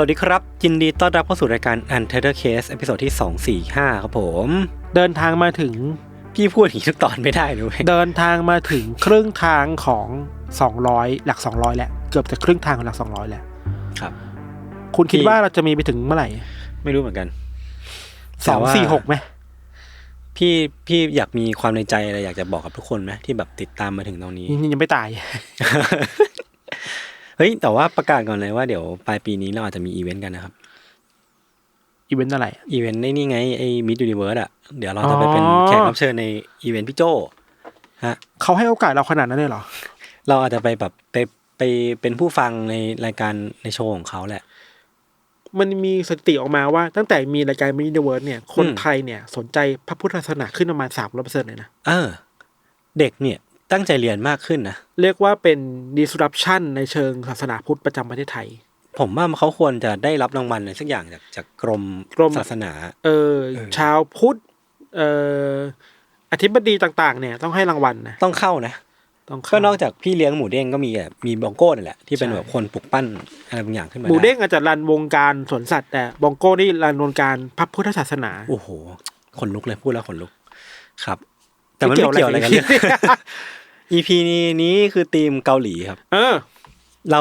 วัสดีครับ ยินดีต้อนรับเข้าสู่รายการ u n t e r Case เอพิโซดที่ 245 ครับผม เดินทางมาถึงพี่พูดอย่างนี้ทุกตอนไม่ได้ด้วยเดินทางมาถึงครึ่งทางของ 200 หลัก 200 แล้วเกือบจะครึ่งทางของหลัก 200 แล้วครับ คุณคิดพี่ว่าเราจะมีไปถึงเมื่อไหร่ ไม่รู้เหมือนกันสองสี่หกไหมพี่พี่อยากมีความในใจอะไรอยากจะบอกกับทุกคนไหมที่แบบติดตามมาถึงตรงนี้ยังยังไม่ตาย เฮ้ย แต่ว่าประกาศก่อนเลยว่าเดี๋ยวปลายปีนี้เราอาจจะมีอีเวนต์กันนะครับ อีเวนต์อะไร อีเวนต์ในนี่ไงไอ้มิดยูนิเวิร์สอะ เดี๋ยวเราจะไปเป็นอ๋อแขกรับเชิญในอีเวนต์พี่โจฮะเขาให้โอกาสเราขนาดนั้นเลยเหรอ เราอาจจะไปแบบไปไปเป็นผู้ฟังในรายการในโชว์ของเขาแหละ มันมีสถิติออกมาว่าตั้งแต่มีรายการมินิเวิร์สเนี่ย คนอืมไทยเนี่ย สนใจพระพุทธศาสนาขึ้นประมาณสามร้อยเปอร์เซ็นต์เลยนะ เออ เด็กเนี่ย ตั้งใจเรียนมากขึ้นนะ เรียกว่าเป็น disruption ในเชิงศาสนาพุทธประจำประเทศไทย ผมว่าเขาควรจะได้รับรางวัลอะไรสักอย่างจากจากกรมกรมศาสนา เออเออชาวพุทธ เอ่ออธิบดีต่าง ๆ เนี่ยต้องให้รางวัลนะ ต้องเข้านะต้องเข้าก็นอกจากพี่เลี้ยงหมูเด้งก็มีแบบมีบองโก้นี่แหละที่เป็นใช่แบบคนปลุกปั้นอะไรบางอย่างขึ้นมาหมูเด้งไอาจจะรันวงการสวนสัตว์แต่บองโก้นี่รันวงการพระพุทธศาสนา โอ้โหขนลุกเลยพูดแล้วขนลุกครับ แต่มันไม่เกี่ยวอะไรกันไม่เลยเกี่ยวอะไรกัน EP นี้นี้คือธีมเกาหลีครับ เออ เรา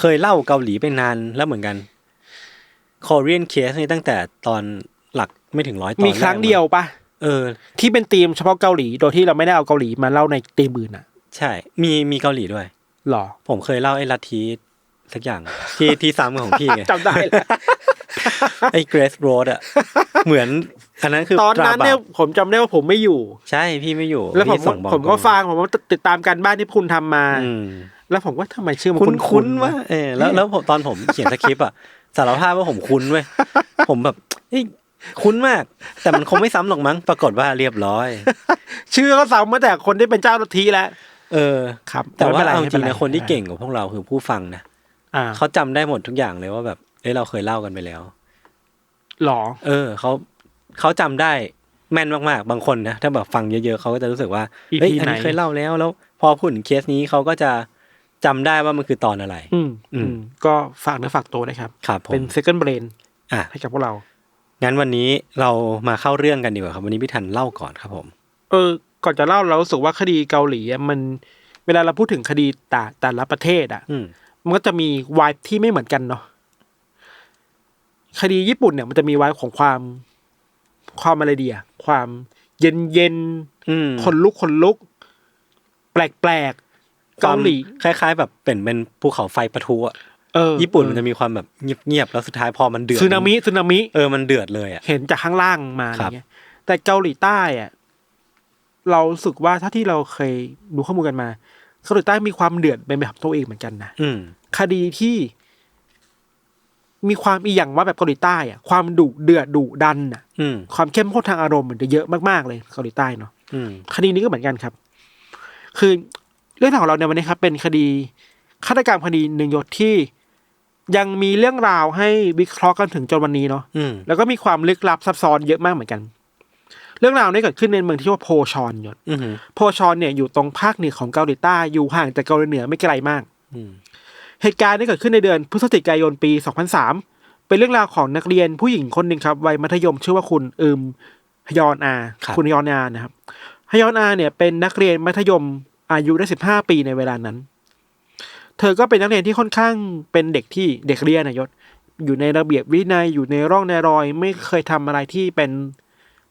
เคยเล่าเกาหลีไปนานแล้วเหมือนกัน Korean Case นี่ตั้งแต่ตอนหลักไม่ถึงร้อยตอนมีครั้งแกเดียวปะเออ ที่เป็นธีมเฉพาะเกาหลีโดยที่เราไม่ได้เอาเกาหลีมาเล่าในธีมอื่นอะ ใช่ มีมีเกาหลีด้วยหรอ ผมเคยเล่าไอ้ลัทธิสักอย่างที่ที่ซ้ำของพี่ไงจำได้แล้ว ไอ้ Grace Road อะเหมือนอันนั้นคือตอนนั้นตราบาปเนี่ยผมจำได้ว่าผมไม่อยู่ ใช่พี่ไม่อยู่ แล้วผมพี่ก็ส่งบอกผมก็ฟังผมก็ติดตามการบ้านที่คุณทำมาอืมแล้วผมว่าทำไมชื่อมันคุ้นคุ้คุ้นนๆว่าเออแล้วแล้วผมตอนผมเขียนสคริปต์อะสารภาพว่าผมคุ้นเว้ยผมแบบเฮ้ยคุ้นมาก แต่มันคงไม่ซ้ำหรอกมั้งปรากฏว่าเรียบร้อย ชื่อก็ซ้ำมาแต่คนที่เป็นเจ้าลัทธิแล้วเออครับ แต่ว่าไม่ป็เอาจไม่ริป็งนะคนที่เก่งกว่าพวกเราคือผู้ฟังนะอ่าเขาจำได้หมดทุกอย่างเลยว่าแบบ เอ้ยเราเคยเล่ากันไปแล้วหรอ เออเขาเขาจำได้แม่นมากๆ บางคนนะถ้าแบบฟังเยอะๆเขาก็จะรู้สึกว่า EP เอ้ยอันนี้ไหน เคยเล่าแล้วแล้ว พอพูดถึงเคสนี้เขาก็จะจำได้ว่ามันคือตอนอะไรอืมอืมอืม ก็ฝากเนื้อฝากตัวนะครับ ครับผม เป็น second brain อะ ให้กับพวกเรา งั้นวันนี้เรามาเข้าเรื่องกันดีกว่าครับวันนี้พี่ทันเล่าก่อนครับผม เออ ก่อนจะเล่าเรารู้สึกว่าคดีเกาหลีอะมัน เวลาเราพูดถึงคดีแต่แต่ละประเทศอะ อืม มันก็จะมีวายที่ไม่เหมือนกันเนาะ คดีญี่ปุ่นเนี่ยมันจะมีวายของความความอะไรดีอะความเย็นเย็นอืมๆคนลุกคนลุก แปลกแปลกๆเกาหลีคล้าย ๆ แบบเป็นเป็นภูเขาไฟปะทุอะเออญี่ปุ่นมันจะมีความแบบเงียบๆแล้วสุดท้ายพอมันเดือดสึนามิสึนามิเออมันเดือดเลยอะเห็นจากข้างล่างมาอะคไรรับเงี้ย แต่เกาหลีใต้อะเรารู้สึกว่าถ้าที่เราเคยดูข้อมูลกันมาเกาหลีใต้มีความเดือดเป็นแบบตัวเองเหมือนกันนะอืมคดีที่ มีความอีหยังว่าแบบเกาหลีใต้อะความดุเดือดดุดันอะอืมความเข้มข้นทางอารมณ์มันจะเยอะมากๆเลยเกาหลีใต้เนาะอืมคดีนี้ก็เหมือนกันครับ คือเรื่องราวของเราในวันนี้ครับ เป็นคดีฆาตกรรมคดีหนึ่งยศที่ยังมีเรื่องราวให้วิเคราะห์กันถึงจนวันนี้เนาะอืมแล้วก็มีความลึกลับซับซ้อนเยอะมากเหมือนกัน เรื่องราวนี้เกิดขึ้นในเมืองที่ชื่อว่าโพชอนยศ อืมโพชอนเนี่ยอยู่ตรงภาคเหนือของเกาหลีใต้อยู่ห่างจากเกาหลีเหนือไม่ไกลมาก อืม เหตุการณ์นี้เกิดขึ้นในเดือนพฤศจิกายนปี 2003 เป็นเรื่องราวของนักเรียนผู้หญิงคนหนึ่งครับวัยมัธยมชื่อว่าคุณอึมฮยอนอาครับณฮยอนอานะครับฮยอนอาเนี่ยเป็นนักเรียนมัธยมอายุได้ 15 ปีในเวลานั้น เธอก็เป็นนักเรียนที่ค่อนข้างเป็นเด็กที่เด็กเรียนนะยศอยู่ในระเบียบวินัยอยู่ในร่องในรอย ไม่เคยทำอะไรที่เป็น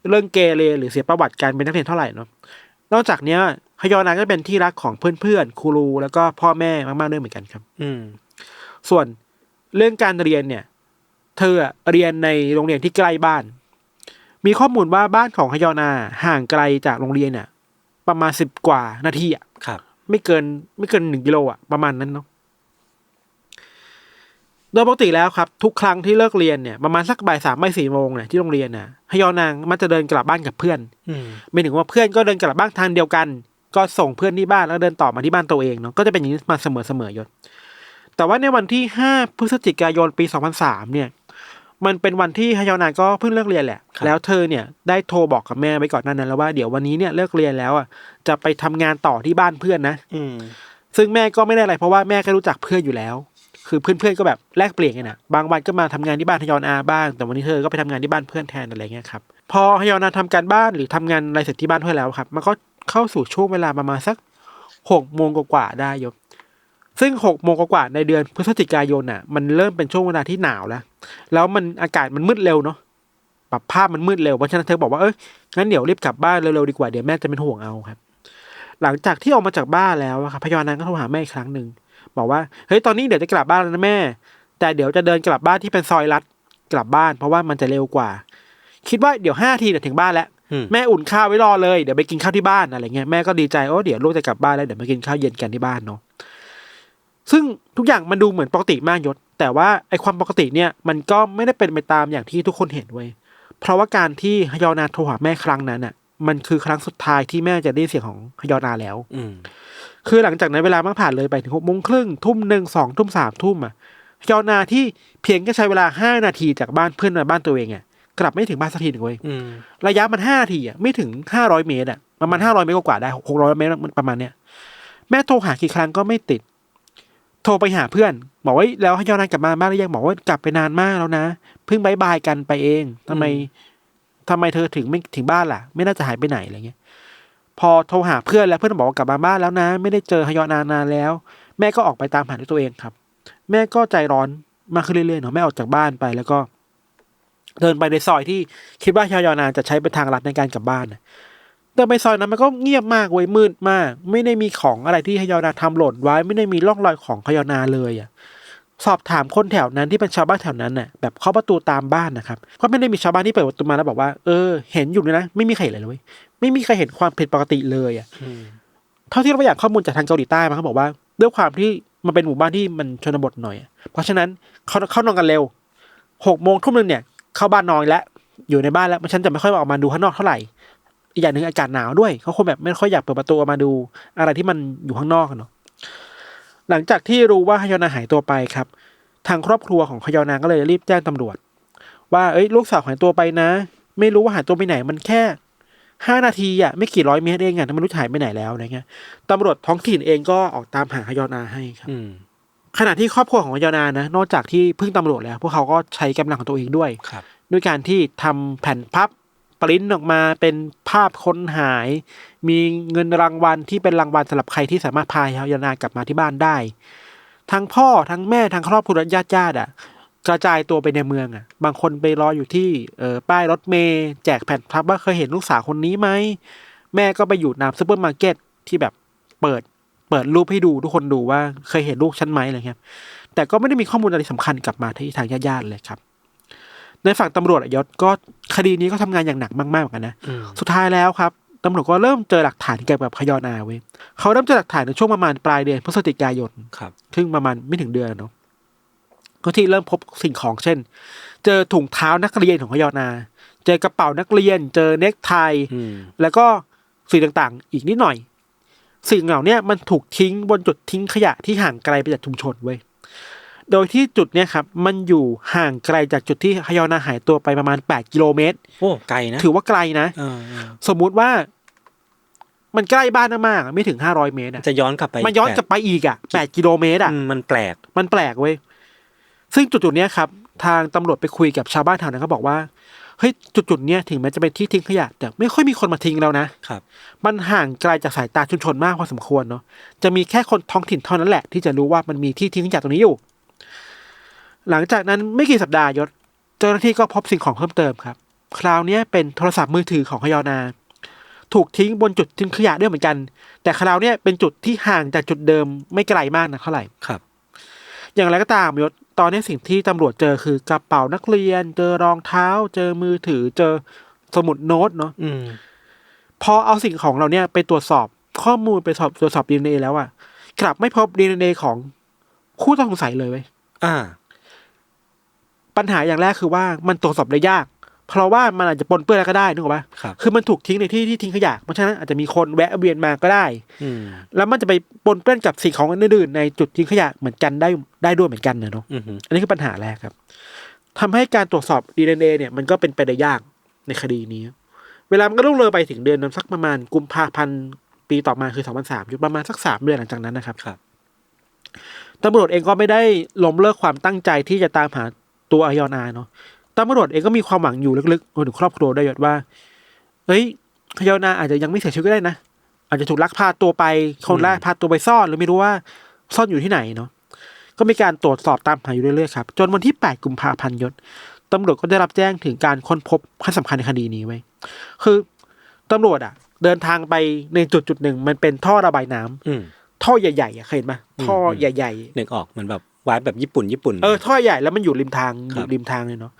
เรื่องเกเรหรือเสียประวัติการเป็นนักเรียนเท่าไหร่เนาะ นอกจากเนี้ยฮยอนอาก็เป็นที่รักของเพื่อนๆครูแล้วก็พ่อแม่มากๆด้วยเหมือนกันครับ อืม ส่วนเรื่องการเรียนเนี่ย เธออะเรียนในโรงเรียนที่ใกล้บ้าน มีข้อมูลว่าบ้านของฮยอนาห่างไกลจากโรงเรียนเนี่ยประมาณสิบกว่านาทีอะครับ ไม่เกินไม่เกินหนึ่งกิโลอะประมาณนั้นเนาะ โดยปกติแล้วครับ ทุกครั้งที่เลิกเรียนเนี่ยประมาณสักบ่ายสามบ่ายสี่โมงเนี่ยที่โรงเรียนน่ะฮยอนางมักจะเดินกลับบ้านกับเพื่อนอืมไม่ถึงว่าเพื่อนก็เดินกลับบ้านทางเดียวกัน ก็ส่งเพื่อนที่บ้านแล้วเดินต่อมาที่บ้านตัวเองเนาะก็จะเป็นอย่างนี้มาเสมอเสมอยศแต่ว่าในวันที่ห้าพฤศจิกายนปีสองพันสามเนี่ย มันเป็นวันที่ฮยอนาก็เพิ่งเลิกเรียนแหละครับแล้วเธอเนี่ยได้โทรบอกกับแม่ไว้ก่อนหนั้นนั้นแล้วว่าเดี๋ยววันนี้เนี่ยเลิกเรียนแล้วอะจะไปทำงานต่อที่บ้านเพื่อนนะ อืมซึ่งแม่ก็ไม่ได้อะไรเพราะว่าแม่ก็รู้จักเพื่อนอยู่แล้ว คือเพื่อนๆก็แบบแลกเปลี่ยนกันนะบางวันก็มาทำงานที่บ้านฮยอนอาบ้าง แต่วันนี้เธอก็ไปทำงานที่บ้านเพื่อนแทนอะไรเงี้ยครับพอฮยอนอาทำการบ้านหรือทำงานอะไรเสร็จที่บ้านเพื่อนแล้วครับ มันก็เข้าสู่ช่วงเวลาประมาณสักหกโมงกว่าๆได้ยศซึ่งหกโมงกว่าๆในเดือนพฤศจิกายนอะ มันเริ่มเป็นช่วงเวลาที่หนาวแล้ว แล้วมันอากาศมันมืดเร็วเนาะปรับภาพมันมืดเร็วเพราะฉะนั้นเธอบอกว่าเอ้ยงั้นเดี๋ยวรีบกลับบ้านเร็วๆดีกว่าเดี๋ยวแม่จะเป็นห่วงเอาครับ หลังจากที่ออกมาจากบ้านแล้วครับพยานาก็โทรหาแม่อีกครั้งหนึ่ง บอกว่าเฮ้ยตอนนี้เดี๋ยวจะกลับบ้านแล้วนะแม่ แต่เดี๋ยวจะเดินกลับบ้านที่เป็นซอยลัดกลับบ้าน เพราะว่ามันจะเร็วกว่า คิดว่าเดี๋ยวห้าทีเดี๋ยวถึงบ้านแล้วอืมแม่อุ่นข้าวไว้รอเลยเดี๋ยวไปกินข้าวที่บ้านอะไรเงี้ยแม่ก็ดีใจโอ้เดี๋ยวลูกจะกลับบ้านแล้วเดี๋ยวมากินข้าวเย็นกันที่บ้านเนาะซึ่งทุกอย่างมันดูเหมือนปกติมากยศ แต่ว่าไอความปกติเนี่ยมันก็ไม่ได้เป็นไปตามอย่างที่ทุกคนเห็นเว้ยเพราะว่าการที่ฮยอนาโทรหาแม่ครั้งนั้นอะ มันคือครั้งสุดท้ายที่แม่จะได้ยินเสียงของฮยอนาแล้ว อืม คือหลังจากนั้นเวลามันผ่านเลยไปถึงหกโมงครึ่งทุ่มหนึ่งสองทุ่มสามทุ่มอะฮยอนาที่เพียงแค่ใช้เวลาห้านาทีจากบ้านเพื่อนมาบ้านตัวเองอะกลับไม่ถึงบ้านสักทีหนึ่งเว้ยอืมระยะมันห้านาทีอะไม่ถึงห้าร้อยเมตรอะประมาณห้าร้อยเมตรกว่าๆได้หกร้อยเมตรมันประมาณเนี้ยแม่โทรหากี่ครั้งก็ไม่ติด โทรไปหาเพื่อนบอกว่าเอ้ยแล้วให้ยอนานกลับมาบ้านหรือยังบอกว่ากลับไปนานมากแล้วนะเพิ่งบายบายกันไปเองทำไมทำไมเธอถึงไม่ถึงบ้านล่ะ ไม่น่าจะหายไปไหนอะไรเงี้ย พอโทรหาเพื่อนแล้วเพื่อนบอกว่ากลับมาบ้านแล้วนะ ไม่ได้เจอฮยอนานานแล้ว แม่ก็ออกไปตามหาด้วยตัวเองครับ แม่ก็ใจร้อนมากขึ้นเรื่อยๆเนาะแม่ออกจากบ้านไปแล้วก็ เดินไปในซอยที่คิดว่าฮยอนานจะใช้เป็นทางลัดในการกลับบ้านนะเดินไปซอยนั้นมันก็เงียบมากเว้ยมืดมาก ไม่ได้มีของอะไรที่ฮยอนาทำหล่นไว้ ไม่ได้มีร่องรอยของฮยอนาเลยอะ สอบถามคนแถวนั้นที่เป็นชาวบ้านแถวนั้นน่ะแบบเคาะประตูตามบ้านนะครับเพราะไม่ได้มีชาวบ้านที่เปิดประตูมาแล้วบอกว่าเออเห็นอยู่เลยนะไม่มีใครเห็นเลยเว้ยไม่มีใครเห็นความผิดปกติเลยอะอืมเท่าที่เราไปอยากข้อมูลจากทางเกาหลีใต้มาเขาบอกว่าด้วยความที่มันเป็นหมู่บ้านที่มันชนบทหน่อยอะเพราะฉะนั้นเขาเข้านอนกันเร็วหกโมงทุ่มหนึ่งเนี่ย เข้าบ้านนอนแล้วอยู่ในบ้านแล้วมันฉันจะไม่ค่อยออกมาดูข้างนอกเท่าไหร่อีกอย่างหนึ่งอากาศหนาวด้วยเขาคงแบบไม่ค่อยอยากเปิดประตูออกมาดู อะไรที่มันอยู่ข้างนอกอะเนาะ หลังจากที่รู้ว่าฮยอนาหายตัวไปครับ ทางครอบครัวของฮยอนาก็เลยรีบแจ้งตำรวจ ว่าเอ้ยลูกสาวหายตัวไปนะ ไม่รู้ว่าหายตัวไปไหนมันแค่ห้านาทีอะไม่กี่ร้อยเมตรเองอะทำไมรู้จะหายไปไหนแล้วอะไรเงี้ยตำรวจท้องถิ่นเองก็ออกตามหาฮยอนาให้ครับอืมขณะที่ครอบครัวของฮยอนานะ นอกจากที่พึ่งตำรวจแล้ว พวกเขาก็ใช้กำลังของตัวเองด้วยครับด้วยการที่ทำแผ่นพับ ปริ้นออกมาเป็นภาพค้นหาย มีเงินรางวัลที่เป็นรางวัลสำหรับใครที่สามารถพาฮยอนากลับมาที่บ้านได้ ทั้งพ่อทั้งแม่ทั้งครอบครัวญาติญาติอะกระจายตัวไปในเมืองอะ บางคนไปรออยู่ที่เออป้ายรถเมย์แจกแผ่นพับว่าเคยเห็นลูกสาวคนนี้ไหม แม่ก็ไปอยู่ตามซูเปอร์มาร์เก็ตที่แบบเปิดเปิดรูปให้ดูทุกคนดูว่าเคยเห็นลูกฉันไหมอะไรเงี้ยแต่ก็ไม่ได้มีข้อมูลอะไรสำคัญกลับมาที่ทางญาติๆเลยครับ ในฝั่งตำรวจอะยศก็คดีนี้ก็ทำงานอย่างหนักมากๆเหมือนกันนะอืมสุดท้ายแล้วครับตำรวจก็เริ่มเจอหลักฐานเกี่ยวกับขยอนาเว้ยเขาเริ่มเจอหลักฐานในช่วงประมาณปลายเดือนพฤศจิกายนครับซึ่งประมาณไม่ถึงเดือนเนาะก็ที่เริ่มพบสิ่งของเช่น เจอถุงเท้านักเรียนของขยอนา เจอกระเป๋านักเรียน เจอเนคไทอืมแล้วก็สิ่งต่างๆ อีกนิดหน่อย สิ่งเหล่าเนี้ยมันถูกทิ้งบนจุดทิ้งขยะที่ห่างไกลไปจากชุมชนเว้ย โดยที่จุดเนี้ยครับมันอยู่ห่างไกลจากจุดที่ฮยอนาหายตัวไปประมาณ 8 กิโลเมตร โอ้ไกลนะถือว่าไกลนะเออเออสมมุติว่า มันใกล้บ้านมากๆอะไม่ถึง 500 เมตรอะจะย้อนกลับไปมันย้อนกลับไปอีกอะ8กิโลเมตรอะอืมมันแปลกมันแปลกเว้ยซึ่งจุดๆเนี้ยครับ ทางตำรวจไปคุยกับชาวบ้านแถวนั้นเขาบอกว่าเฮ้ยจุดๆเนี้ยถึงแม้จะเป็นที่ทิ้งขยะแต่ไม่ค่อยมีคนมาทิ้งแล้วนะ ครับ มันห่างไกลจากสายตาชุมชนมากพอสมควรเนาะ จะมีแค่คนท้องถิ่นเท่านั้นแหละ ที่จะรู้ว่ามันมีที่ทิ้งขยะตรงนี้อยู่ หลังจากนั้นไม่กี่สัปดาห์ยศ เจ้าหน้าที่ก็พบสิ่งของเพิ่มเติมครับ คราวเนี้ยเป็นโทรศัพท์มือถือของฮยอนา ถูกทิ้งบนจุดทิ้งขยะด้วยเหมือนกัน แต่คราวเนี้ยเป็นจุดที่ห่างจากจุดเดิมไม่ไกลมากนะเท่าไหร่ครับ อย่างไรก็ตามยศตอนนี้สิ่งที่ตำรวจเจอคือกระเป๋านักเรียน เจอรองเท้า เจอมือถือ เจอสมุดโน้ตเนาะอืมพอเอาสิ่งของเราเนี่ยไปตรวจสอบข้อมูลไปสอบตรวจสอบดีเอ็นเอแล้วอะกลับไม่พบดีเอ็นเอของคู่ต้องสงสัยเลยเว้ยอ่า ปัญหาอย่างแรกคือว่ามันตรวจสอบได้ยาก เพราะว่ามันอาจจะปนเปื้อนอะไรก็ได้นึกออกปะครับคือมันถูกทิ้งในที่ที่ทิ้งขยะเพราะฉะนั้นอาจจะมีคนแวะเวียนมาก็ได้อืมแล้วมันจะไปปนเปื้อนกับสิ่งของอื่นๆในจุดทิ้งขยะเหมือนกันได้ได้ด้วยเหมือนกันนะเนาะอืมอันนี้คือปัญหาแรกครับทำให้การตรวจสอบดีเอ็นเอเนี่ยมันก็เป็นไปได้ยากในคดีนี้ เวลามันก็ล่วงเลยไปถึงเดือนนั้นสักประมาณกุมภาพันธ์ปีต่อมาคือสองพันสามอยู่ประมาณสักสามเดือนหลังจากนั้นนะครับครับตำรวจเองก็ไม่ได้ล้มเลิกความตั้งใจที่จะตามหา ตัวอายอนอาเนาะตำรวจเองก็มีความหวังอยู่ลึกๆรวมถึงครอบครัวด้วยยศว่า เฮ้ยอายอนอาอาจจะยังไม่เสียชีวิตก็ได้นะ อาจจะถูกลักพาตัวไป คนแรกพาตัวไปซ่อนหรือไม่รู้ว่าซ่อนอยู่ที่ไหนเนาะ ก็มีการตรวจสอบตามหาอยู่เรื่อยๆครับ จนวันที่ 8 กุมภาพันธ์ยศตำรวจก็ได้รับแจ้งถึงการค้นพบขั้นสำคัญในคดีนี้ไว้ยคือตำรวจอะ เดินทางไปในจุดจุดๆหนึ่งมันเป็นท่อระบายน้ำอืมท่อใหญ่ๆอะเคยเห็นไหมท่ออมใหญ่นึกออกเหมือนแบบ วายแบบญี่ปุ่นญี่ปุ่นๆเออท่อใหญ่แล้วมันอยู่ริมทางอครับยู่ริมทางเลยเนาะ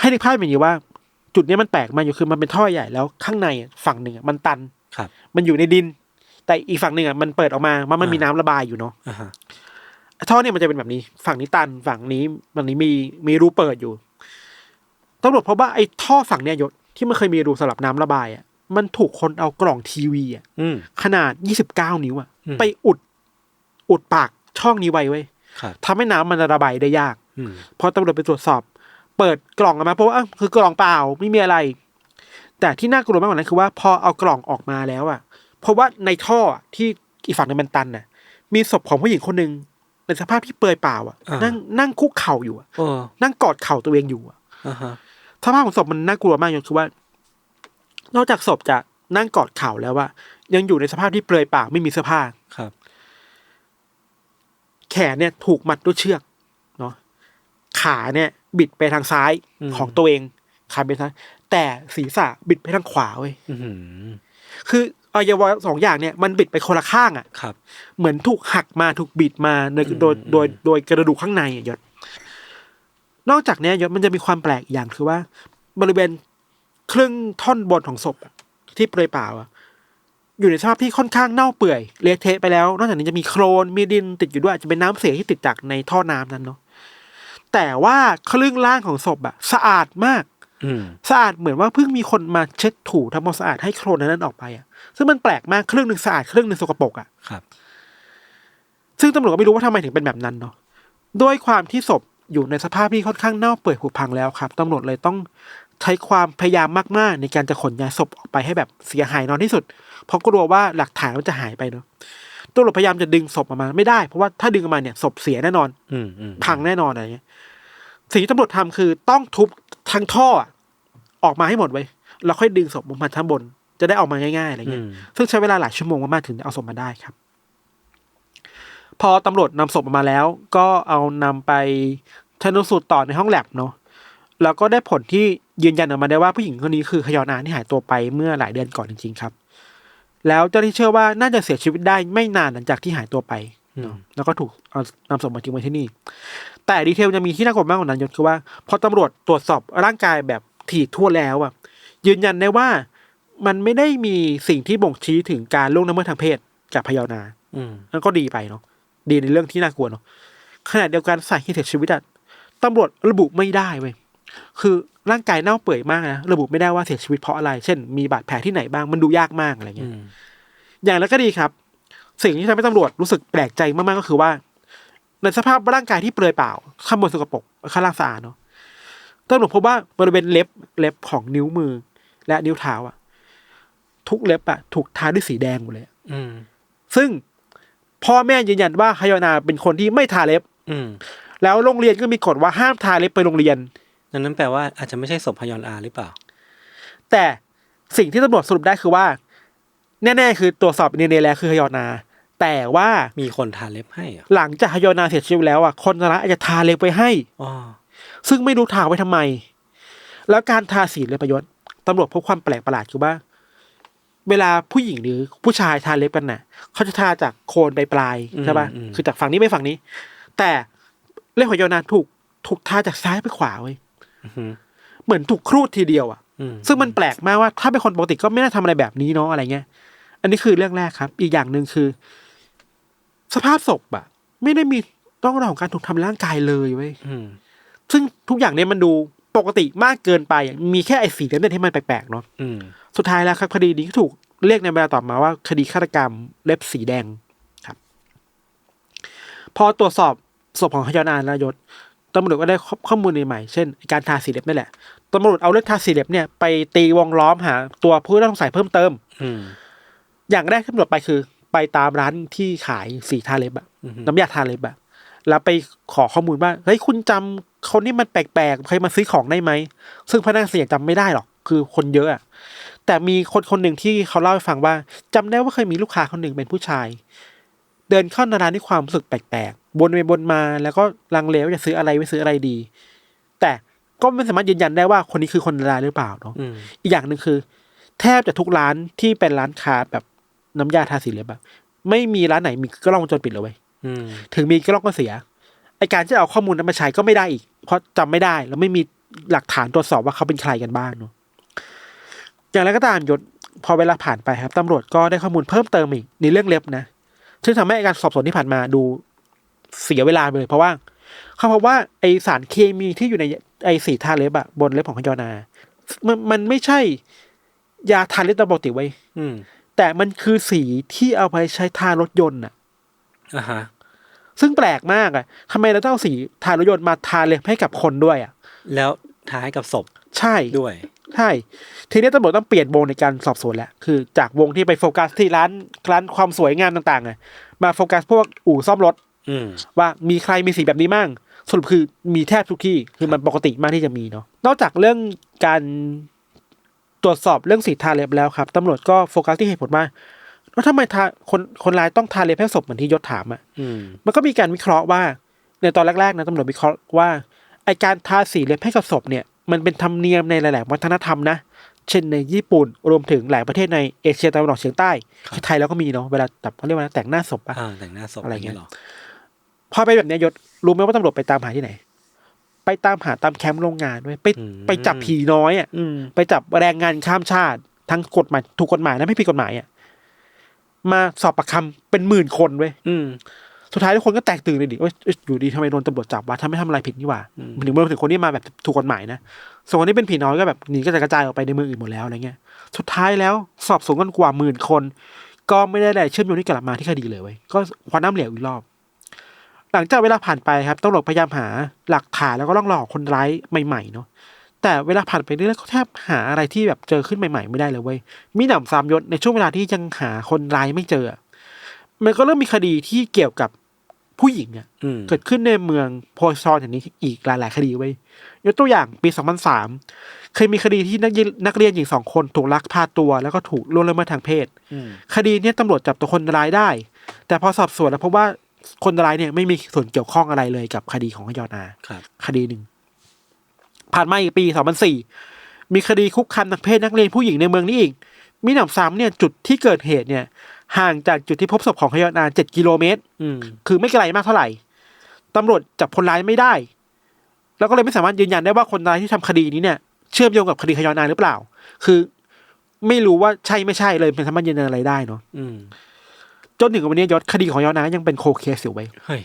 ให้นึกภาพอย่างนี้ว่า จุดเนี้ยมันแปลกมากอยู่คือมันเป็นท่อใหญ่แล้วข้างในอะฝั่งหนึ่งอะมันตันครับ มันอยู่ในดิน แต่อีกฝั่งหนึ่งอะมันเปิดออกมามันมันมีอ่าน้ำระบายอยู่เนาะอ่าฮะท่อเนี่ยมันจะเป็นแบบนี้ ฝั่งนี้ตันฝั่งนี้ฝั่งนี้มีมีรูเปิดอยู่ตำรวจพบว่าไอ้ท่อฝั่งเนี่ยยศที่มันเคยมีรูสำหรับน้ำระบายอะมันถูกคนเอากล่องทีวีอะอืมขนาดยี่สิบเก้านิ้วอะอืมไปอุด อุดปากช่องนี้ไว้เว้ยครับ ทำให้น้ำมันระบายได้ยากอืมพอตำรวจไปตรวจสอบ เปิดกล่องออกมาเพราะว่าอ้าวคือกล่องเปล่าไม่มีอะไร แต่ที่น่ากลัวมากกว่านั้นคือว่าพอเอากล่องออกมาแล้วอะ เพราะว่าในท่ออะที่อีกฝั่งหนึงมันตันน่ะ มีศพของผู้หญิงคนหนึ่งในสภาพที่เปลือยเปล่าอะอ่านั่นั่งนั่งคุกเข่าอยู่อะโอ้นั่งกอดเข่าตัวเองอยู่อะอ่าฮะสภาพของศพมันน่ากลัวมากอย่างคือว่า นอกจากศพจะนั่งกอดเข่าแล้วว่ายังอยู่ในสภาพที่เปลือยเปล่าไม่มีเสื้อผ้าครับ แขนเนี่ยถูกมัดด้วยเชือกเนาะขาเนี่ย บิดไปทางซ้ายอืมของตัวเองขาไปทางแต่ศีรษะบิดไปทางขวาเว้ยอือหือคืออวัยวะสองอย่างเนี่ยมันบิดไปคนละข้างอะ่ะครับ เหมือนถูกหักมาถูกบิดมาโดยอืมโดยโดยอืมโดยกระดูกข้างในอะยศนอกจากเนี้ยยศมันจะมีความแปลกอีกอย่างคือว่า บริเวณครึ่งท่อนบนของศพอะที่เปลือยเปล่าอะ อยู่ในสภาพที่ค่อนข้างเน่าเปื่อยเละเทะไปแล้ว นอกจากนี้จะมีโครนมีดินติดอยู่ด้วยอาจจะเป็นน้ำเสียที่ติดจากในท่อน้ำนั้นเนาะแต่ว่าครึ่งล่างของศพอะสะอาดมากอืมสะอาดเหมือนว่าเพิ่งมีคนมาเช็ดถูทำความสะอาดให้โครนนั้นออกไปอะซึ่งมันแปลกมากครึ่งหนึ่งสะอาดครึ่งหนึ่งสกปรกอะครับ ซึ่งตำรวจก็ไม่รู้ว่าทำไมถึงเป็นแบบนั้นเนาะด้วยความที่ศพอยู่ในสภาพที่ค่อนข้างเน่าเปื่อยผุพังแล้วครับตำรวจเลยต้องใช้ความพยายามมาก ๆ ในการจะขนย้ายศพออกไปให้แบบเสียหายน้อยที่สุด เพราะกลัวว่าหลักฐานมันจะหายไปเนาะตำรวจพยายามจะดึงศพออกมาไม่ได้ เพราะว่าถ้าดึงออกมาเนี่ยศพเสียแน่นอน อืมอืมพังแน่นอนอะไรเงี้ยสิ่งที่ตำรวจทำคือต้องทุบทั้งท่ออะออกมาให้หมดไว้ยแล้วค่อยดึงศพลงมาทั้งบน จะได้ออกมาง่ายๆอะไรอืเงี้ย มซึ่งใช้เวลาหลายชั่วโมงมากๆถึงจะเอาศพมาได้ครับ พอตำรวจนำศพออกมาแล้ว ก็เอานำไปชนสูตรต่อในห้องแลบเนาะแล้วก็ได้ผลที่ยืนยันออกมาได้ว่าผู้หญิงคนนี้คือขยอนอาที่หายตัวไปเมื่อหลายเดือนก่อนจริงๆครับ แล้วเจ้าหน้าที่เชื่อว่าน่าจะเสียชีวิตได้ไม่นานหลังจากที่หายตัวไปเนาะแล้วก็ถูกเอานำศพมาทิ้งไว้ที่นี่ แต่ดีเทลจะมีที่น่ากลัวมากกว่านั้นยศคือว่า พอตำรวจตรวจสอบร่างกายแบบถี่ทั่วแล้วอะ ยืนยันได้ว่ามันไม่ได้มีสิ่งที่บ่งชี้ถึงการล่วงละเมิดทางเพศจากพยานา อืมนั่นก็ดีไปเนาะดีในเรื่องที่น่ากลัวเนาะขณะเดียวกันสาเหตุเสียชีวิตอะตำรวจระบุไม่ได้เว้ย คือร่างกายเน่าเปื่อยมากนะระบุไม่ได้ว่าเสียชีวิตเพราะอะไร เช่นมีบาดแผลที่ไหนบ้างมันดูยากมากอะไรอืเงี้ยมอย่างแล้วก็ดีครับ สิ่งที่ทำให้ตำรวจรู้สึกแปลกใจมากๆก็คือว่า ในสภาพร่างกายที่เปลือยเปล่า ข้างบนสกปรกข้างล่างสะอาดเนาะตำรวจพบว่าบริเวณเล็บเล็บของนิ้วมือ และนิ้วเท้าอะทุกเล็บอะถูกทาด้วยสีแดงหมดเลยอะอืม ซึ่งพ่อแม่ยืนยันว่าฮายอนาเป็นคนที่ไม่ทาเล็บ อืม แล้วโรงเรียนก็มีกฎว่าห้ามทาเล็บไปโรงเรียน นั่นนั้นแปลว่าอาจจะไม่ใช่ศพพยอนอาหรือเปล่า แต่สิ่งที่ตำรวจสรุปได้คือว่า แน่ๆ คือตรวจสอบดีเนแล้วคือฮายอนาแต่ว่ามีคนทาเล็บให้เหรอหลังจากฮายอนาเสียชีวิตแล้วอะคนร้ายอาจจะทาเล็บไปให้ อ๋อซึ่งไม่รู้ทาไว้ทำไม แล้วการทาสีเล็บประยศตำรวจพบความแปลกประหลาดคือว่า เวลาผู้หญิงหรือผู้ชายทาเล็บกันน่ะ เขาจะทาจากโคนไปปลายๆใช่ปะคือจากฝั่งนี้ไปฝั่งนี้ แต่เล็บของยอนาถูกถูกทาจากซ้ายไปขวาเว้ยอือหือ เหมือนถูกครูดทีเดียวอะอืมซึ่งมันแปลกมากว่าถ้าเป็นคนปกติก็ไม่น่าทำอะไรแบบนี้เนาะอะไรเงี้ย อันนี้คือเรื่องแรกครับ อีกอย่างหนึ่งคือ สภาพศพอะไม่ได้มีต้องรอยของการถูกทำร่างกายเลยเว้ยอืมซึ่งทุกอย่างเนี่ยมันดูปกติมากเกินไปอะมีแค่ไอ้สีเล็บเนี่ยที่มันแปลกๆเนาะอืมสุดท้ายแล้วครับ คดีนี้ก็ถูกเรียกในเวลาต่อมาว่าคดีฆาตกรรมเล็บสีแดงครับ พอตรวจสอบศพของฮยอนอานนายศ ตำรวจก็ได้ข้อมูลใหม่ๆเช่นการทาสีเล็บนี่แหละตำรวจเอาเรื่องทาสีเล็บเนี่ยไปตีวงล้อมหาตัวผู้ต้องสงสัยเพิ่มเติมอืมอย่างแรกที่ตำรวจไปคือ ไปตามร้านที่ขายสีทาเล็บอะอืมน้ำยาทาเล็บอะแล้วไปขอข้อมูลว่าเฮ้ยคุณจำคนนี้มันแปลกๆเคยมาซื้อของได้ไหมซึ่งพนักงานเสียจำไม่ได้หรอกคือคนเยอะอะแต่มีคนคนหนึ่งที่เขาเล่าให้ฟังว่าจำได้ว่าเคยมีลูกค้าคนหนึ่งเป็นผู้ชาย เดินเข้าในร้านด้วยความรู้สึกแปลกๆ บนไปบนมา แล้วก็ลังเลว่าจะซื้ออะไรไม่ซื้ออะไรดี แต่ก็ไม่สามารถยืนยันได้ว่าคนนี้คือคนร้ายหรือเปล่าเนาะอืมอีกอย่างหนึ่งคือ แทบจะทุกร้านที่เป็นร้านค้าแบบน้ำยาทาสีเล็บอะไม่มีร้านไหนมีกล้องวงจรปิดเลยเว้ยอืมถึงมีกล้องก็เสียไอการที่เอาข้อมูลนั้นมาใช้ก็ไม่ได้อีก เพราะจำไม่ได้แล้วไม่มีหลักฐานตรวจสอบว่าเขาเป็นใครกันบ้างเนาะอย่างไรก็ตามยศพอเวลาผ่านไปครับตำรวจก็ได้ข้อมูลเพิ่มเติมอีกในเรื่องเล็บนะซึ่งทำให้การสอบสวนที่ผ่านมาดู เสียเวลาไปเลย เพราะว่าเขาพบว่าไอสารเคมีที่อยู่ในไอสีทาเล็บอะบนเล็บของขยอนา มันมันไม่ใช่ยาทาเล็บตามปกติไว้ยอืมแต่มันคือสีที่เอาไปใช้ทารถยนต์อะอ่าฮะซึ่งแปลกมากอะทำไมเราต้องเอาสีทารถยนต์มาทาเล็บให้กับคนด้วยอะแล้วท้ายกับศพใช่ด้วยใช่ทีนี้ตำรวจต้องเปลี่ยนวงในการสอบสวนแล้วคือจากวงที่ไปโฟกัสที่ร้านร้านความสวยงามต่างๆอะมาโฟกัสพวกอู่ซ่อมรถอืม ว่ามีใครมีสีแบบนี้มั่งสรุปคือมีแทบทุกที่คือมันปกติมากที่จะมีเนาะนอกจากเรื่องการตรวจสอบเรื่องสีทาเล็บแล้วครับตำรวจก็โฟกัสที่เหตุผลว่าแล้วทำไมทาคนคนร้ายต้องทาเล็บให้ศพเหมือนที่ยศถามอะอืมมันก็มีการวิเคราะห์ว่า ในตอนแรกๆนะตำรวจวิเคราะห์ว่าไอการทาสีเล็บให้กับศพเนี่ย มันเป็นธรรมเนียมในหลาย ๆ วัฒนธรรมนะเช่นในญี่ปุ่นรวมถึงหลายประเทศในเอเชียตะวันออกเฉียงใต้ไทยแล้วก็มีเนาะเวลาแบบเขาเรียกว่าแต่งหน้าศพปะอ่าแต่งหน้าศพอะไรเงี้ยหรอ พอไปนแบบเนี้ยยศรู้ไหมว่าตำรวจไปตามหาที่ไหน ไปตามหาตามแคมป์โรงงานด้วยไปอืมไปจับผีน้อยอะอืมไปจับแรงงานข้ามชาติ ทั้งกฎหมายถูกกฎหมายและไม่ผิดกฎหมายอะมาสอบปากคำเป็นหมื่นคนเว้ยอืมสุดท้ายทุกคนก็แตกตื่นเลยดิว่าเอ้ยอยู่ดีทำไมโดนตำรวจจับวะทำไมทำอะไรผิดนี่หว่าอืมมันถึงเมื่อถึงคนที่มาแบบถูกกฎหมายนะส่วนคนที่เป็นผีน้อยก็แบบหนีก็จะกระจายออกไปในเมืองอื่นหมดแล้วอะไรเงี้ย สุดท้ายแล้วสอบสวนกันกว่าหมื่นคน ก็ไม่ได้อะไรเชื่อมโยงที่กลับมาที่คดีเลยเว้ยก็คว้าน้ำเหลวอีกรอบ หลังจากเวลาผ่านไปครับตำรวจพยายามหาหลักฐานแล้วก็ร่องรอยของคนร้ายใหม่ๆเนาะแต่เวลาผ่านไปเรื่อยๆก็แทบหาอะไรที่แบบเจอขึ้นใหม่ๆไม่ได้เลยเว้ยมีหนำสามยศในช่วงเวลาที่ยังหาคนร้ายไม่เจออะมันก็เริ่มมีคดีที่เกี่ยวกับผู้หญิงอะอืมเกิดขึ้นในเมืองโพชอนอย่างนี้อีกหลายๆคดีไว้ยยกตัวอย่างปี 2003 เคยมีคดีที่นักเรียนนักเรียนหญิงสองคนถูกลักพาตัว แล้วก็ถูกล่วงละเมิดทางเพศอืมคดีเนี้ยตำรวจจับตัวคนร้ายได้ แต่พอสอบสวนแล้วพบว่า คนร้ายเนี่ยไม่มีส่วนเกี่ยวข้องอะไรเลยกับคดีของยอนาครับคดีหนึ่งผ่านมาอีกปี2004มีคดีคุกคามทางเพศนักเรียนผู้หญิงในเมืองนี้อีก มีหนำซ้ำเนี่ยจุดที่เกิดเหตุเนี่ย ห่างจากจุดที่พบศพของขยอนาเจ็ดกิโลเมตรอืมคือไม่ไกลมากเท่าไหร่ ตำรวจจับคนร้ายไม่ได้ แล้วก็เลยไม่สามารถยืนยันได้ว่าคนร้ายที่ทำคดีนี้เนี่ย เชื่อมโยงกับคดีขยอนาหรือเปล่า คือ ไม่รู้ว่าใช่ไม่ใช่เลยเป็นสามารถยืนยันอะไรได้เนาะอืม จนถึงวันนี้ยศคดีของยอนายังเป็นโคเคสอยู่ไว้ยเฮ้ย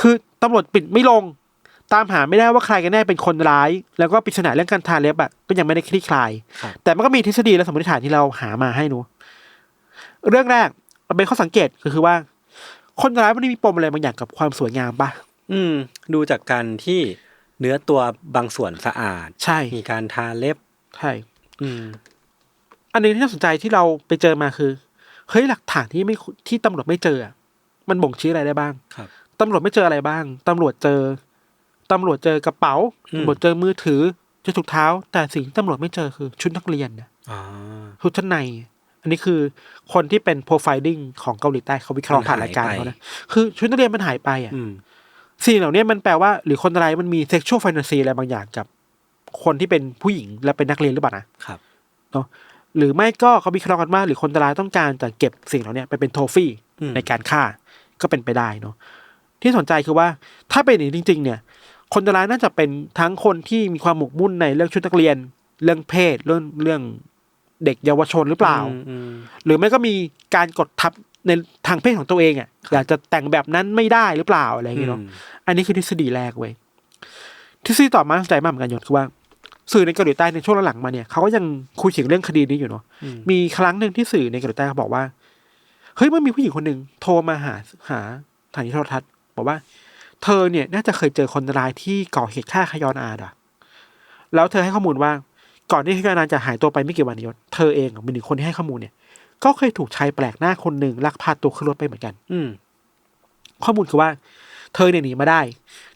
คือตำรวจปิดไม่ลง ตามหาไม่ได้ว่าใครกันแน่เป็นคนร้าย แล้วก็ปริศนาเรื่องการทาเล็บอะก็ยังไม่ได้คลี่คลาย ครับ แต่มันก็มีทฤษฎีและสมมติฐานที่เราหามาให้หนูเรื่องแรกมันเป็นข้อสังเกตก็คือว่า คนร้ายมันมีปมอะไรบางอย่างกับความสวยงามปะอืม ดูจากการที่เนื้อตัวบางส่วนสะอาด ใช่มีการทาเล็บ ใช่ อืม อันหนึงที่น่าสนใจที่เราไปเจอมาคือ เฮ้ยหลักฐานที่ไม่ที่ตำรวจไม่เจออะมันบ่งชี้อะไรได้บ้างครับตำรวจไม่เจออะไรบ้างตำรวจเจอตำรวจเจอกระเป๋าอืมตำรวจเจอมือถือเจอถุงเท้า แต่สิ่งที่ตำรวจไม่เจอคือชุดนักเรียนนะอ่าชุดชั้นใน อันนี้คือคนที่เป็นโปรไฟลิ่งของเกาหลีใต้เขาวิเคราะห์ผ่านรายการเขานะคือชุดนักเรียนมันหายไปอะอืมสิ่งเหล่านี้มันแปลว่า หรือคนร้ายมันมีเซ็กชวลแฟนตาซีอะไรบางอย่างกับ คนที่เป็นผู้หญิงและเป็นนักเรียนหรือเปล่านะครับ หรือไม่ก็เขาวิเคราะห์กันว่าหรือคนร้ายต้องการจะเก็บสิ่งเหล่านี้ไปเป็นโทฟี่อืมในการฆ่าก็เป็นไปได้เนาะที่สนใจคือว่าถ้าเป็นอย่างนี้จริง ๆ เนี่ย คนร้ายน่าจะเป็นทั้งคนที่มีความหมกมุ่นในเรื่องชุดนักเรียน เรื่องเพศเรื่องเรื่องเด็กเยาวชนหรือเปล่าอืมอืมหรือไม่ก็มีการกดทับในทางเพศของตัวเองอะอยากจะแต่งแบบนั้นไม่ได้หรือเปล่าอะไรอย่างเงี้ยเนาะอันนี้คือทฤษฎีแรกเว้ยทฤษฎีต่อมาน่าสนใจมากเหมือนกันยศคือว่า สื่อในเกาหลีใต้ในช่วงหลังๆมาเนี่ยเขาก็ยังคุยถึงเรื่องคดีนี้อยู่เนาะอืมมีครั้งหนึ่งที่สื่อในเกาหลีใต้เขาบอกว่าเฮ้ยมันมีผู้หญิงคนหนึ่งโทรมาหาหาสถานีโทรทัศน์ บอกว่า เธอเนี่ยน่าจะเคยเจอคนร้ายที่ก่อเหตุฆ่าขยอนอาดอะแล้วเธอให้ข้อมูลว่าก่อนที่ขยอนอาจะหายตัวไปไม่กี่วันนี้ยศเธอเองเป็นหนึ่งคนที่ให้ข้อมูลเนี่ย ก็เคยถูกชายแปลกหน้าคนหนึ่งลักพาตัวขึ้นรถไปเหมือนกัน อืมข้อมูลคือว่า เธอเนี่ยหนีมาได้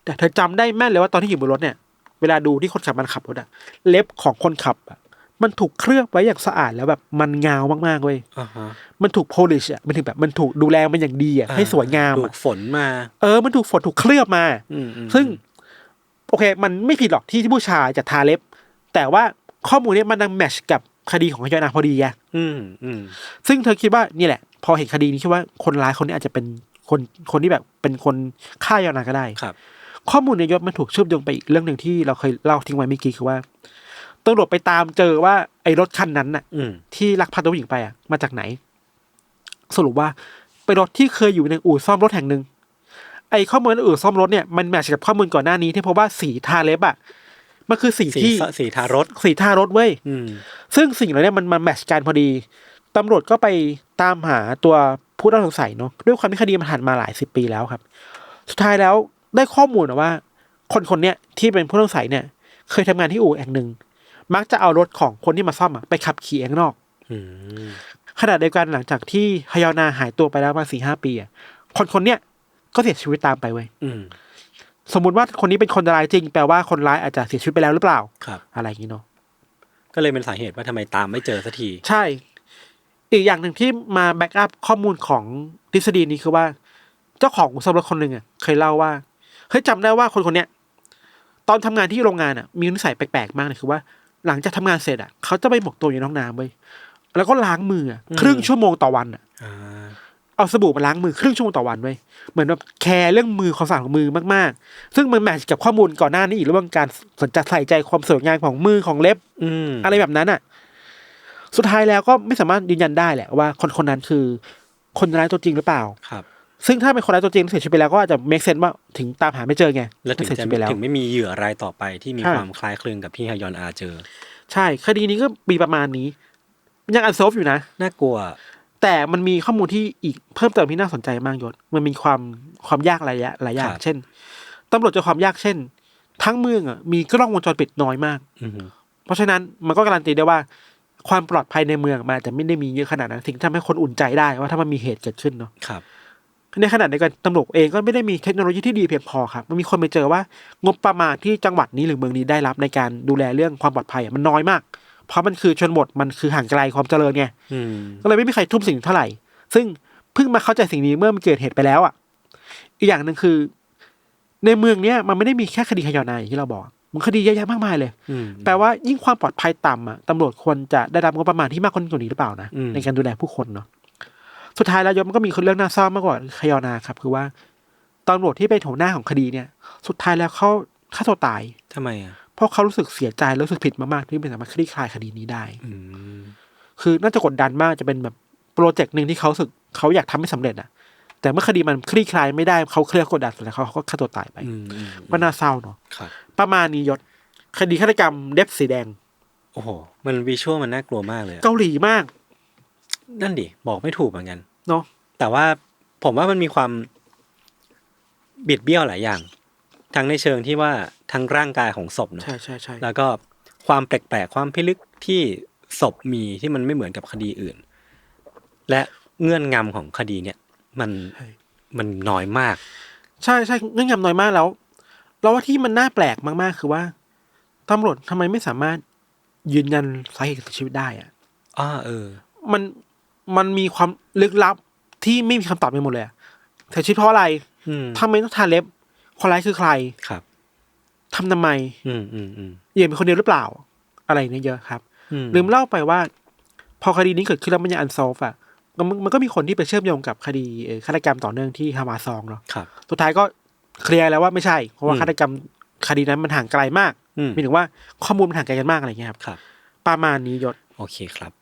แต่เธอจำได้แม่นเลยว่าตอนที่อยู่บนรถเนี่ย เวลาดูที่คนขับมันขับรถอะเล็บของคนขับอะมันถูกเคลือบไว้อย่างสะอาดแล้วแบบมันเงามากๆเว้ยอ่าฮะมันถูก polish อะมันถึงแบบมันถูกดูแลมันอย่างดีอะให้สวยงามถูอะกฝนมา เออ มันถูกฝนถูกเคลือบมาอืมอืมซึ่ง โอเค มันไม่ผิดหรอกที่ที่ผู้ชายจะทาเล็บ แต่ว่าข้อมูลเนี้มันดังแมชกับคดีของยอนาพอดีไงอืมอืมซึ่งเธอคิดว่านี่แหละ พอเห็นคดีนี้คิดว่าคนร้ายคนนี้อาจจะเป็นคนคนที่แบบเป็นคนฆ่ายอนาก็ได้ครับ ข้อมูลในยศมันถูกเชื่อมโยงไปอีกเรื่องหนึ่งที่เราเคยเล่าทิ้งไว้เมื่อกี้คือว่าตำรวจไปตามเจอว่าไอ้รถคันนั้นน่ะอืมที่ลักพาตัวผู้หญิงไปอะมาจากไหน สรุปว่าเป็นรถที่เคยอยู่ในอู่ซ่อมรถแห่งหนึ่งไอ้ข้อมูลในอู่ซ่อมรถเนี่ยมันแมทช์กับข้อมูลก่อนหน้านี้ที่พบว่าสีทาเล็บอะมันคือสีสีที่สสีทารถสีทารถเว้ยอืมซึ่งสิ่งเหล่านี้มันมันแมทช์กันพอดีตำรวจก็ไปตามหาตัวผู้ต้องสงสัยเนาะด้วยความที่คดีมันผ่านมาหลายสิบปีแล้วครับ สุดท้ายแล้ว ได้ข้อมูลมาว่า คนคนเนี้ยที่เป็นผู้ต้องสงสัยเนี่ย เคยทำงานที่อู่แห่งหนึ่ง มักจะเอารถของคนที่มาซ่อมอะไปขับขี่ข้างนอกอืมขณะเดียวกันหลังจากที่ฮยอนาหายตัวไปแล้วมาสี่ห้าปีอะคนคนเนี้ยก็เสียชีวิตตามไปเว้ยอืมสมมุติว่าคนนี้เป็นคนร้ายจริง แปลว่าคนร้ายอาจจะเสียชีวิตไปแล้วหรือเปล่าครับ อะไรอย่างนี้เนาะก็เลยเป็นสาเหตุว่าทำไมตามไม่เจอสักที ใช่ อีกอย่างหนึ่งที่มาแบ็กอัพข้อมูลของทฤษฎีนี้คือว่า เจ้าของอู่ซ่อมรถคนหนึ่งอะเคยเล่าว่า เฮ้ยจำได้ว่าคนคนเนี้ยตอนทำงานที่โรงงานอะ มีนิสัยแปลกๆมากเลยคือว่า หลังจากทำงานเสร็จอะเขาจะไปหมกตัวอยู่ในห้องน้ำเว้ยแล้วก็ล้างมืออะอืมครึ่งชั่วโมงต่อวันอะอ่าเอาสบู่มาล้างมือครึ่งชั่วโมงต่อวันเว้ยเหมือนแบบแคร์เรื่องมือความสะอาดของมือมากๆ ซึ่งมันแมทช์กับข้อมูลก่อนหน้านี้อีกเรื่องการสนใจใส่ใจความสวยงามของมือของเล็บ อืมอะไรแบบนั้นอะ สุดท้ายแล้วก็ไม่สามารถยืนยันได้แหละว่าคนคนนั้นคือ คนร้ายตัวจริงหรือเปล่าครับ ซึ่งถ้าเป็นคนร้ายตัวจริงเสียชีวิตไปแล้วก็อาจจะเมคเซนว่าถึงตามหาไม่เจอไงแล้วถึงเสียจะชีวิตไปแล้วถึงไม่มีเหยื่อรายต่อไปที่มีใช่ความคล้ายคลึงกับที่ฮยอนอาเจอ ใช่คดีนี้ก็มีประมาณนี้ ยังอันโซฟอยู่นะน่ากลัว แต่มันมีข้อมูลที่อีกเพิ่มเติมที่น่าสนใจมากยศมันมีความความยากหลายอย่างหลายอย่างครับเช่นตำรวจเจอความยากเช่น ทั้งเมืองอะมีกล้องวงจรปิดน้อยมากอืมเพราะฉะนั้นมันก็การันตีได้ว่าความปลอดภัยในเมืองมันอาจจะไม่ได้มีเยอะขนาดนั้นสิ่งที่ทำให้คนอุ่นใจได้ว่าถ้ามันมีเหตุเกิดขึ้นเนาะครับ ในขณะเดียวกันตำรวจเองก็ไม่ได้มีเทคโนโลยีที่ดีเพียงพอครับมันมีคนไปเจอว่างบประมาณที่จังหวัดนี้หรือเมืองนี้ได้รับในการดูแลเรื่องความปลอดภัยอะมันน้อยมาก เพราะมันคือชนบทมันคือห่างไกลความเจริญไงอืมก็เลยไม่มีใครทุ่มสิ่งเท่าไหร่ ซึ่งเพิ่งมาเข้าใจสิ่งนี้เมื่อมันเกิดเหตุไปแล้วอะ อีกอย่างหนึ่งคือ ในเมืองเนี้ยมันไม่ได้มีแค่คดีขยอนายอย่างที่เราบอกมันคดีเยอะแยะมากมายเลยอืมแปลว่ายิ่งความปลอดภัยต่ำอะตำรวจควรจะได้รับงบประมาณที่มากกว่านี้หรือเปล่านะอืมในการดูแลผู้คนเนาะ สุดท้ายแล้วยศมันก็มีเรื่องน่าเศร้ามากกว่าขยอนาครับ คือว่าตำรวจที่เป็นหัวหน้าของคดีเนี่ย สุดท้ายแล้วเขาฆ่าตัวตายทำไมอะเพราะเขารู้สึกเสียใจและรู้สึกผิดมากๆที่ไม่สามารถคลี่คลายคดีนี้ได้ อืมคือน่าจะกดดันมากจะเป็นแบบโปรเจกต์หนึ่งที่เขารู้สึกเขาอยากทำให้สำเร็จอะแต่เมื่อคดีมันคลี่คลายไม่ได้เขาเครียดกดดันสุดท้ายเขาก็ฆ่าตัวตายไปอืมอืมก็น่าเศร้าเนาะครับประมาณนี้ยศคดีฆาตกรรมเล็บสีแดง โอ้โห มันวิชวลมันน่ากลัวมากเลยอะเกาหลีมาก นั่นดิ บอกไม่ถูกเหมือนกัน เนาะแต่ว่าผมว่ามันมีความบิดเบี้ยวหลายอย่าง ทั้งในเชิงที่ว่าทั้งร่างกายของศพเนอะใช่ใช่ใช่แล้วก็ความแปลกๆความพิลึกที่ศพมีที่มันไม่เหมือนกับคดีอื่น และเงื่อนงำของคดีเนี่ย มันมันน้อยมาก ใช่ใช่เงื่อนงำน้อยมากแล้วเราว่าที่มันน่าแปลกมากๆ คือว่าตำรวจทำไมไม่สามารถยืนยันสาเหตุการเสียชีวิตได้อะอ้าเออ มัน มันมีความลึกลับที่ไม่มีคำตอบไปหมดเลยอะเสียชีวิตเพราะอะไรอืมทำไมต้องทาเล็บคนร้ายคือใครครับทำทำไม อืมอืมอืมเหยื่อเป็นคนเดียวหรือเปล่า อะไรเนี่ยเยอะครับอืมลืมเล่าไปว่า พอคดีนี้เกิดขึ้นแล้วมันยังอันซอฟอะมันมันก็มีคนที่ไปเชื่อมโยงกับคดีเอ่อฆาตกรรมต่อเนื่องที่ฮามาซองเนาะครับสุดท้ายก็เคลียร์แล้วว่าไม่ใช่ เพราะว่าอืมฆาตกรรมคดีนั้นมันห่างไกลมากอืมหมายถึงว่าข้อมูลมันห่างไกลกันมากอะไรเงี้ยครับครับประมาณนี้ยศ โอเคครับ